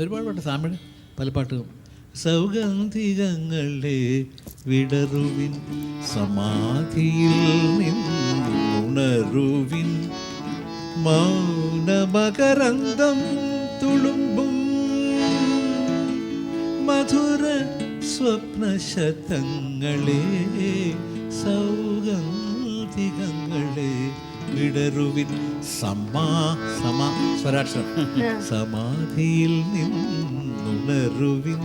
ഒരുപാട് പാട്ട് തമിഴ് പല പാട്ടുകളും. സൗഗന്ധികങ്ങളെ വിടറുവിൻ സമാധിയിൽ നിന്നുണരുവിൻ മൗനമകരന്തം തുളുമ്പും മധുര സ്വപ്നശതങ്ങളെ സൗഗന്ധികങ്ങളെ വിടരുവിൻ സമാ സമാ സ്വരാക്ഷരം. സമാധിയിൽ നിന്നുണരുവിൻ.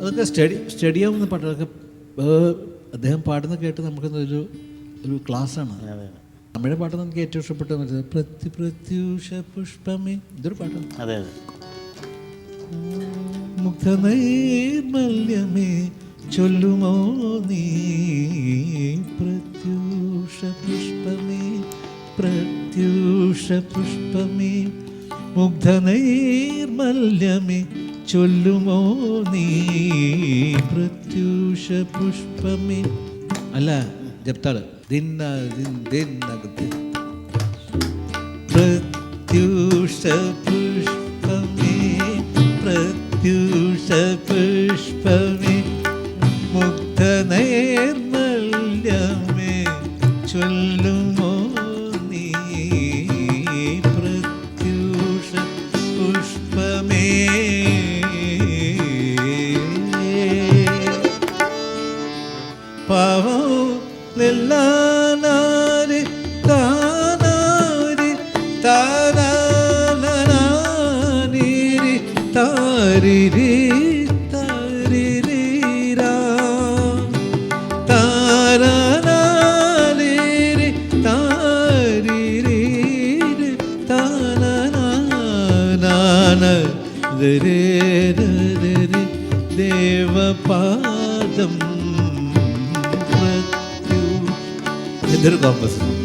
അതൊക്കെ സ്റ്റഡി സ്റ്റഡിയാവുന്ന എന്ന് പാട്ടൊക്കെ അദ്ദേഹം പാടുന്ന കേട്ട് നമുക്ക് ഒരു ഒരു ക്ലാസ്സാണ് നമ്മുടെ പാട്ട് നമുക്ക് ഏറ്റവും ഇഷ്ടപ്പെട്ടത് മറ്റേ പ്രത്യു പ്രത്യ പ്രത്യൂഷ പുഷ്പമേ. ഇതൊരു പാട്ടാണ്. അതെ അതെ. മുഗ്ധനൈർമല്യമേ ചൊല്ലുമോ നീ? പ്രത്യൂഷ പുഷ്പമേ മുഗ്ധനൈർമല്യമേ ചൊല്ലുമോ നീ പ്രത്യൂഷപുഷ്പമേ അല്ല ജപ്താൾ. ദിന്ന പ്രത്യൂഷപുഷ്പമേ ദിന്ന ദിൻ പ്രത്യൂഷ പാവം ലെല്ലാനാരി താനാരി താനാനാനീരി താരിരി ദേവപാദം Ederim ablası.